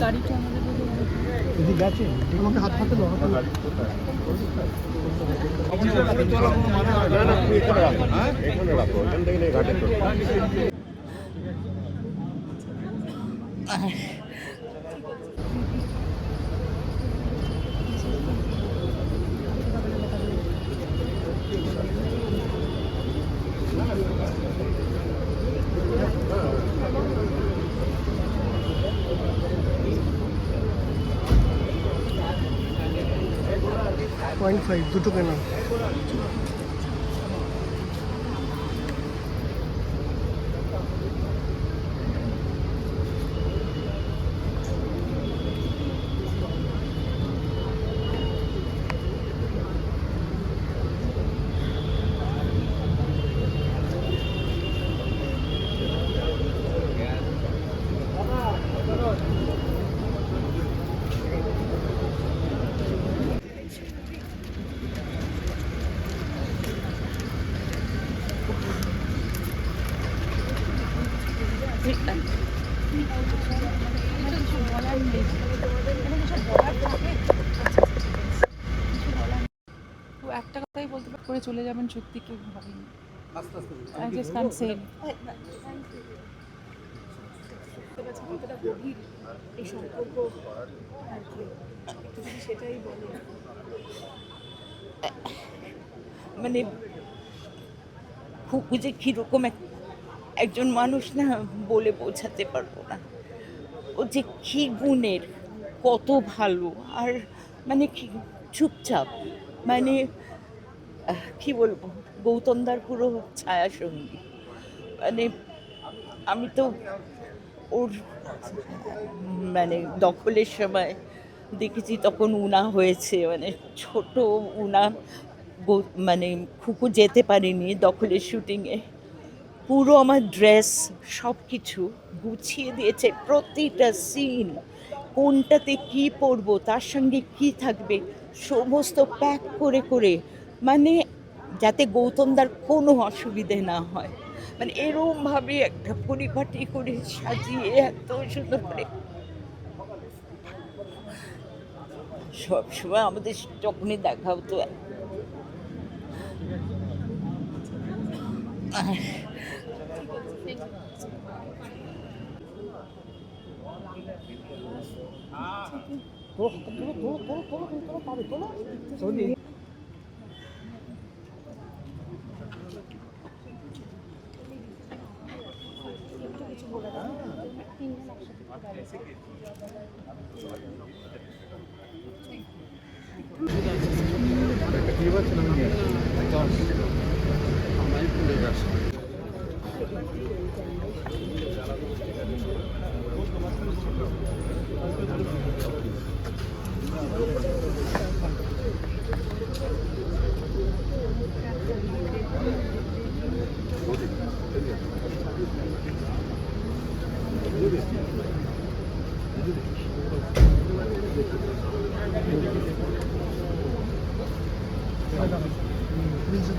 গাড়িটা আমাদের এদিকে আছে আমাকে হাত হাতে দাও। হাত না না তুমি এখানে রাখো হ্যাঁ এখানে রাখো এখান থেকে নিয়ে ঘাটে চলো। পয়েন্ট ফাইভ দুটো কেনা। একটা কথাই বলতে পারি করে চলে যাবেন সত্যি কেউ ভাবেনি। আই জাস্ট কান্ট সে এই সম্পর্ক কি একটু সেটাই বলে মানে খুকু যে কীরকম এক একজন মানুষ না বলে বোঝাতে পারব না। ও যে কী গুণের, কত ভালো, আর মানে কি চুপচাপ মানে কি বলব গৌতমদার পুরো ছায়া সঙ্গী। মানে আমি তো ওর মানে দখলের সময় দেখেছি তখন উনা হয়েছে মানে ছোট উনা মানে খুকু যেতে পারিনি দখলের শুটিংয়ে পুরো আমার ড্রেস সব কিছু গুছিয়ে দিয়েছে প্রতিটা সিন কোনটাতে কি পরবো, তার সঙ্গে কি থাকবে, সমস্ত প্যাক করে করে মানে যাতে গৌতমদার কোনো অসুবিধে না হয়। মানে এরমভাবে একটা পরিপাটি করে সাজিয়ে এত সুন্দর করে সবসময় আমাদের যখনই দেখা হতো তোলো তোলো তোলো তোলো তোলো তোলো তোলো পাবে তোলো সৌদি একটা ক্লিপ আছে না আমি নিয়ে আসছি। প্রিন্সেস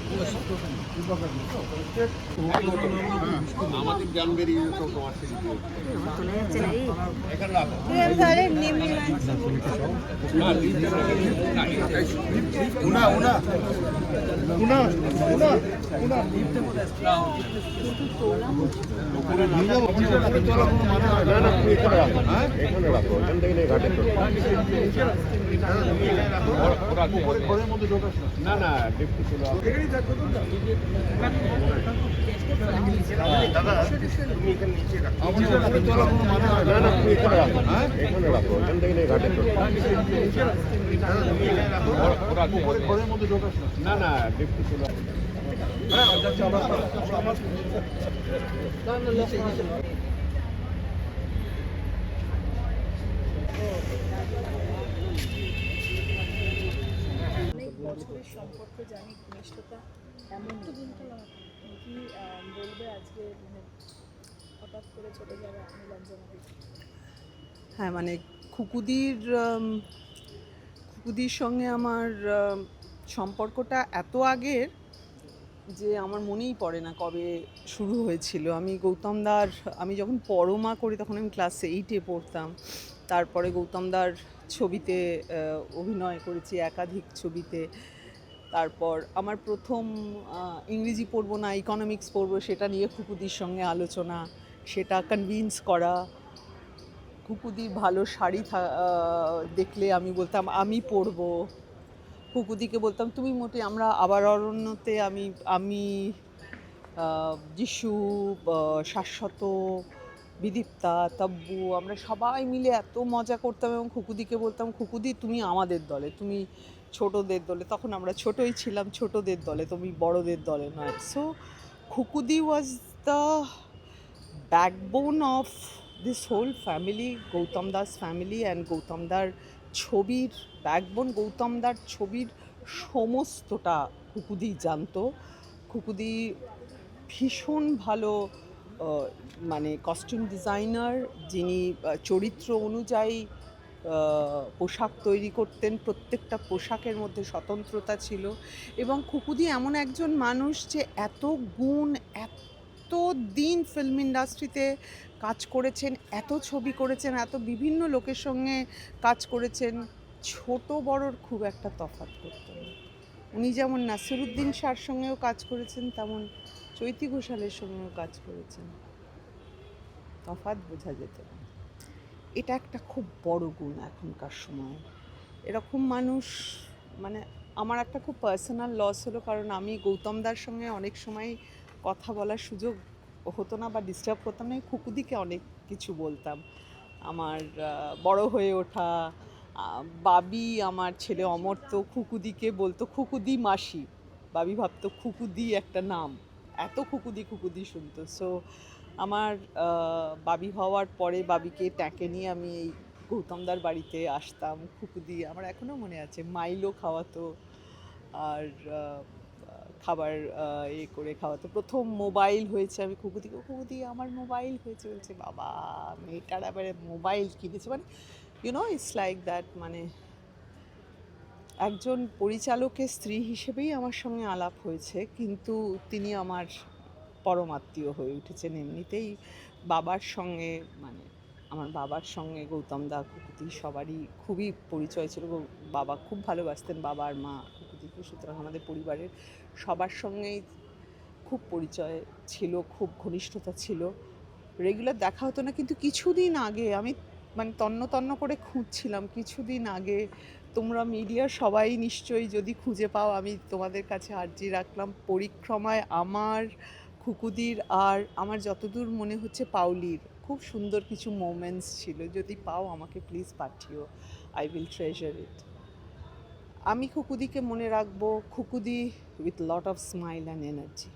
আমাদের জ্ঞান যেত তোমার উনা উনা উনা উনা রাখো এখানে থেকে না না। না না। না না বছরের সম্পর্ক জানি, ঘনিষ্ঠতা এমন তো দিনটা কি বলবে আজকে মানে হঠাৎ করে চলে দিদি হ্যাঁ মানে খুকুদির খুকুদির সঙ্গে আমার সম্পর্কটা এত আগের যে আমার মনেই পড়ে না কবে শুরু হয়েছিল। আমি গৌতম দার, আমি যখন পরমা করি তখন আমি ক্লাস এইটে পড়তাম। তারপরে গৌতম দার ছবিতে অভিনয় করেছি একাধিক ছবিতে। তারপর আমার প্রথম ইংরেজি পড়ব না ইকোনমিক্স পড়ব, সেটা নিয়ে খুকুদির সঙ্গে আলোচনা, সেটা কনভিন্স করা কুকুদির ভালো শাড়ি থা- দেখলে আমি বলতাম, আমি পরবো কুকুদিকে বলতাম, তুমি মোটে, আমরা আবার অরণ্যতে, আমি আমি যিশু শাশ্বত, বিদীপ্তা, তব্বু, আমরা সবাই মিলে এত মজা করতাম এবং খুকুদিকে বলতাম খুকুদি তুমি আমাদের দলে, তুমি ছোটদের দলে, তখন আমরা ছোটই ছিলাম ছোটদের দলে, তুমি বড়দের দলে নয়। So Khukudi was the backbone of this whole family Gautam Das family and Gautam দার ছবির ব্যাকবোন গৌতম দার ছবির সমস্তটা খুকুদি জানতো। খুকুদি ভীষণ ভালো মানে কস্টিউম ডিজাইনার যিনি চরিত্র অনুযায়ী পোশাক তৈরি করতেন, প্রত্যেকটা পোশাকের মধ্যে স্বতন্ত্রতা ছিল এবং খুকুদি এমন একজন মানুষ যে এত গুণ, এত দিন ফিল্ম ইন্ডাস্ট্রিতে কাজ করেছেন, এত ছবি করেছেন, এত বিভিন্ন লোকের সঙ্গে কাজ করেছেন, ছোট বড়র খুব একটা তফাৎ করতেন উনি যেমন নাসিরুদ্দিন শাহর সঙ্গেও কাজ করেছেন, তেমন চৈতি ঘোষালের সঙ্গেও কাজ করেছেন। তফাৎ বোঝা যেত না। এটা একটা খুব বড় গুণ এখনকার সময়। এরকম মানুষ মানে আমার একটা খুব পার্সোনাল লস হলো কারণ আমি গৌতম গৌতমদার সঙ্গে অনেক সময় কথা বলার সুযোগ হতো না বা ডিস্টার্ব করতাম না। খুকুদিকে অনেক কিছু বলতাম। আমার বড় হয়ে ওঠা বাবি আমার ছেলে অমর্ত্য খুকুদিকে বলতো খুকুদি মাসি, বাবি ভাবতো খুকুদি একটা নাম। এত খুকুদি খুকুদি শুনতো। সো আমার বাবি হওয়ার পরে বাবিকে ট্যাঁকে নিয়ে আমি এই গৌতমদার বাড়িতে আসতাম খুকুদি আমার এখনও মনে আছে মাইলো খাওয়াতো আর খাবার এ করে খাওয়াতো। প্রথম মোবাইল হয়েছে আমি খুকুদিকে খুকুদি আমার মোবাইল হয়েছে বলছে বাবা, মেয়েটার আবার মোবাইল কিনেছে। মানে ইউনো ইটস লাইক দ্যাট মানে একজন পরিচালকের স্ত্রী হিসেবেই আমার সঙ্গে আলাপ হয়েছে, কিন্তু তিনি আমার পরমাত্মীয় হয়ে উঠেছেন এমনিতেই। বাবার সঙ্গে মানে আমার বাবার সঙ্গে গৌতম দা, কুকুতি সবারই খুবই পরিচয় ছিল বাবা খুব ভালোবাসতেন বাবা আর মা কুকুতিকে সুতরাং আমাদের পরিবারের সবার সঙ্গেই খুব পরিচয় ছিল, খুব ঘনিষ্ঠতা ছিল। রেগুলার দেখা হতো না, কিন্তু কিছুদিন আগে আমি মানে তন্ন তন্ন করে খুঁজছিলাম। কিছুদিন আগে তোমরা মিডিয়ার সবাই নিশ্চয়ই যদি খুঁজে পাও, আমি তোমাদের কাছে আর্জি রাখলাম। পরিক্রমায় আমার খুকুদির আর আমার যতদূর মনে হচ্ছে পাউলির খুব সুন্দর কিছু মোমেন্টস ছিল। যদি পাও আমাকে প্লিজ পাঠিও। আই উইল ট্রেজার ইট আমি খুকুদিকে মনে রাখব, Khukudi with lot of smile and energy